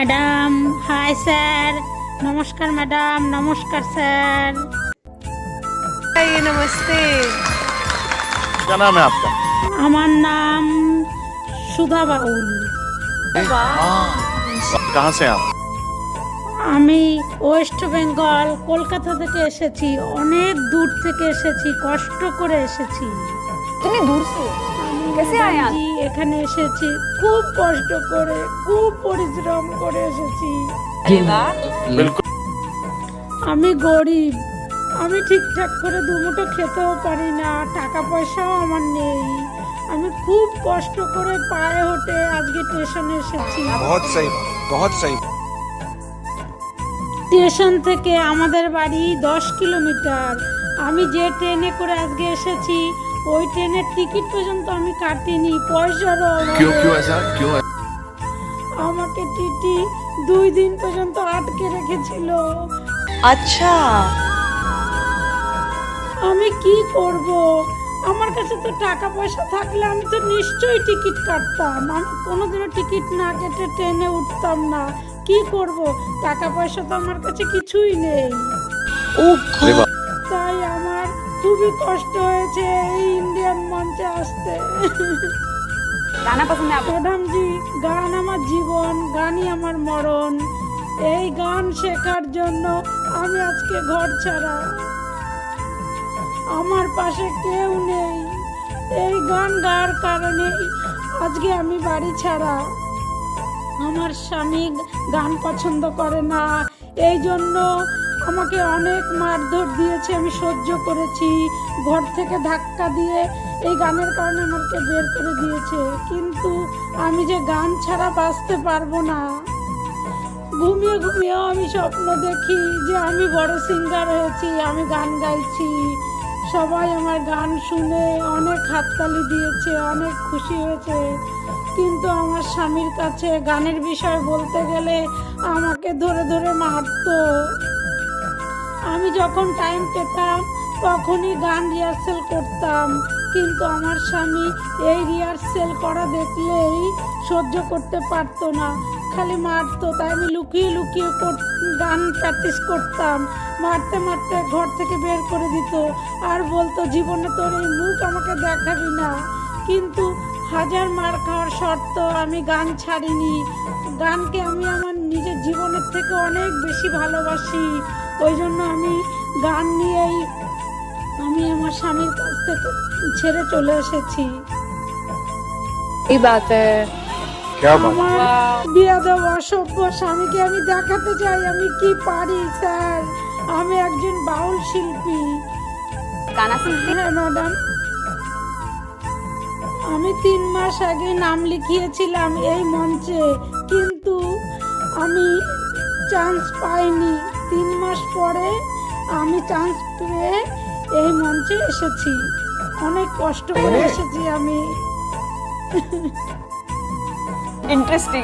High sir নমস্কার madam নমস্কার sir आइए नमस्ते क्या नाम है आपका আমার নাম সুধা বাউল कहाँ से हैं आप আমি ওয়েস্ট বেঙ্গল কলকাতা থেকে এসেছি অনেক দূর থেকে এসেছি কষ্ট করে এসেছি इतनी दूर से कैसे आए आप জি, এখানে এসেছি খুব কষ্ট করে খুব পরিশ্রম করে এসেছি अरे वाह बिल्कुल আমি গরিব আমি ঠিকঠাক করে দুমুটো খেতেও পারি না টাকা পয়সাও আমার নেই আমি খুব কষ্ট করে পায়ে হেঁটে আজকে স্টেশনে এসেছি बहुत सही बात बहुत सही স্টেশন থেকে আমাদের বাড়ি দশ কিলোমিটার আমি যে ট্রেনে করে আজকে এসেছি ওই ট্রেনের টিকিট পর্যন্ত আমি কাটিনি পয়সারও আমাকে টিটি দুই দিন পর্যন্ত আটকে রেখেছিল। আচ্ছা। আমি কি করব? আমার কাছে তো টাকা পয়সা থাকলে আমি তো নিশ্চয়ই টিকিট কাটতাম। আমি কোনোদিনও টিকিট না কেটে ট্রেনে উঠতাম না। কি করব? টাকা পয়সা তো আমার কাছে কিছুই নেই। ও খুবই কষ্ট হয়েছে এই ইন্ডিয়ান মঞ্চে আসতে। গানা পছন্দ প্রধানজি গান আমার জীবন গানই আমার মরণ। এই গান শেখার জন্য আমি আজকে ঘর ছাড়া। আমার পাশে কেউ নেই। এই গান গাওয়ার কারণে আজকে আমি বাড়ি ছাড়া। আমার স্বামী গান পছন্দ করে না। এই জন্য আমাকে অনেক মারধর দিয়েছে, আমি সহ্য করেছি। ঘর থেকে ধাক্কা দিয়ে এই গানের কারণে আমাকে বের করে দিয়েছে। কিন্তু আমি যে গান ছাড়া বাঁচতে পারব না। ঘুমিয়ে ঘুমিয়েও আমি স্বপ্ন দেখি যে আমি বড় সিঙ্গার হয়েছি, আমি গান গাইছি। সবাই আমার গান শুনে অনেক হাততালি দিয়েছে, অনেক খুশি হয়েছে। কিন্তু আমার স্বামীর কাছে গানের বিষয় বলতে গেলে আমাকে ধরে ধরে মারতো। আমি যখন টাইম পেতাম, তখনই গান রিহার্সেল করতাম। কিন্তু আমার স্বামী এই রিহার্সেল করা দেখলেই সহ্য করতে পারতো না। খালি মারতো, তাই আমি লুকিয়ে লুকিয়ে গান প্র্যাকটিস করতাম। মারতে মারতে ঘর থেকে বের করে দিত। আর বলতো, জীবনে তোর এই মুখ আমাকে দেখাবি না। কিন্তু হাজার মার খাওয়ার শর্ত আমি গান ছাড়িনি। গানকে আমি আমার নিজের জীবনের থেকে অনেক বেশি ভালোবাসি। ওই জন্য আমি গান নিয়েই আমি আমার স্বামীর কাছ থেকে ছেড়ে চলে এসেছি। এই বাতে? বিয়াদব অসভ্য স্বামীকে আমি দেখাতে চাই আমি কি পারি স্যার? আমি একজন বাউল শিল্পী। হ্যাঁ ম্যাডাম। আমি তিন মাস আগে নাম লিখিয়েছিলাম এই মঞ্চে কিন্তু আমি চান্স পাইনি। তিন মাস পরে আমি চান্স পেয়ে এই মঞ্চে এসেছি। অনেক কষ্ট করে মানে? এসেছি আমি। ইন্টারেস্টিং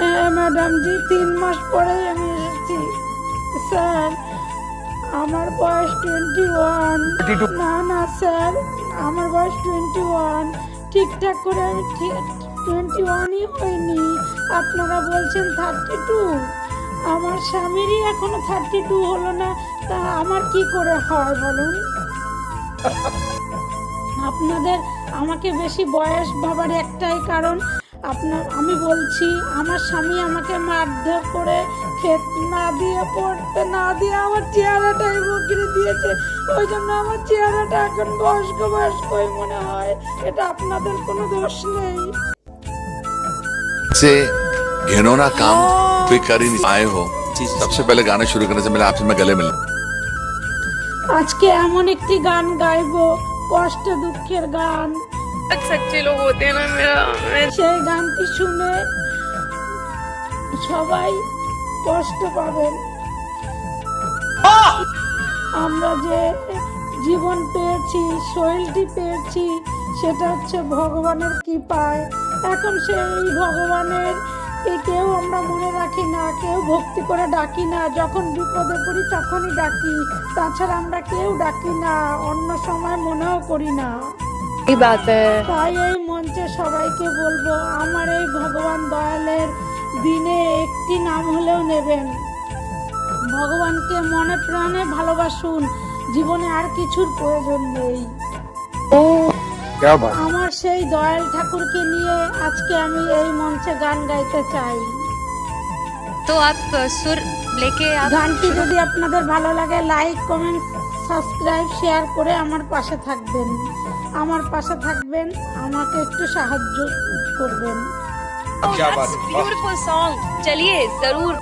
হ্যাঁ ম্যাডাম জি তিন মাস পরে আমি এসেছি। স্যার আমার বয়স টোয়েন্টি ওয়ান না না স্যার আমার বয়স টোয়েন্টি ওয়ান ঠিকঠাক করে আমি টোয়েন্টি ওয়ানই হয়নি আপনারা বলছেন থার্টি টু আমার স্বামীরই এখনও থার্টি টু হলো না, তা আমার কি করে হয় বলুন? আপনাদের আমাকে বেশি বয়স ভাবার একটাই কারণ। আপনার, আমি বলছি, আমার স্বামী আমাকে মারধর করে খেত না দিয়ে পড়তে, না দিয়ে আমার চেহারাটাই বকরে দিয়েছে। ওই জন্য আমার চেহারাটা এখন বয়স্ক বয়স্কই মনে হয়। এটা আপনাদের কোনো দোষ নেই। से घिनौना काम पे कर ही नहीं आए हो सबसे पहले गाना शुरू करने से पहले आपसे मैं गले मिलूं আজকে এমন একটি গান গাইবো কষ্ট দুঃখের গান सच्चे लोग होते हैं ना मेरा मैं সেই গানটি শুনে সবাই কষ্ট পাবেন আমরা যে জীবন পেয়েছি শরীরটি পেয়েছি সেটা হচ্ছে ভগবানের কৃপায় এখন সেই ভগবানের না মনে রাখি না কেউ ভক্তি করে ডাকি না যখন বিপদে পড়ি তখনই ডাকি তাছাড়া আমরা কেউ ডাকি না অন্য সময় মনেও করি না। তাই এই মঞ্চে সবাইকে বলব আমার এই ভগবান দয়ালের দিনে একটি নাম হলেও নেবেন। ভগবানকে মনে প্রাণে ভালোবাসুন জীবনে আর কিছুর প্রয়োজন নেই। আমার সেই দয়াল ঠাকুরকে নিয়ে আজকে আমি এই মঞ্চে গান গাইতে চাই। तो आप अ, सुर लेके आप গানটি যদি আপনাদের ভালো লাগে লাইক কমেন্ট সাবস্ক্রাইব শেয়ার করে আমার পাশে থাকবেন আমার পাশে থাকবেন আমাকে একটু সাহায্য করবেন क्या बात है वाह। ब्यूटीफुल सॉन्ग चलिए जरूर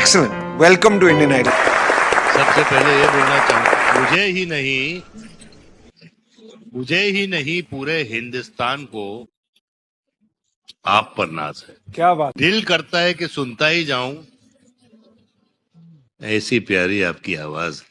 Excellent. Welcome to Indian Idol सबसे पहले ये बोलना चाहूँ मुझे ही नहीं मुझे ही नहीं पूरे हिंदुस्तान को आप पर नाज है। क्या बात। दिल करता है कि सुनता ही जाऊँ ऐसी प्यारी आपकी आवाज़।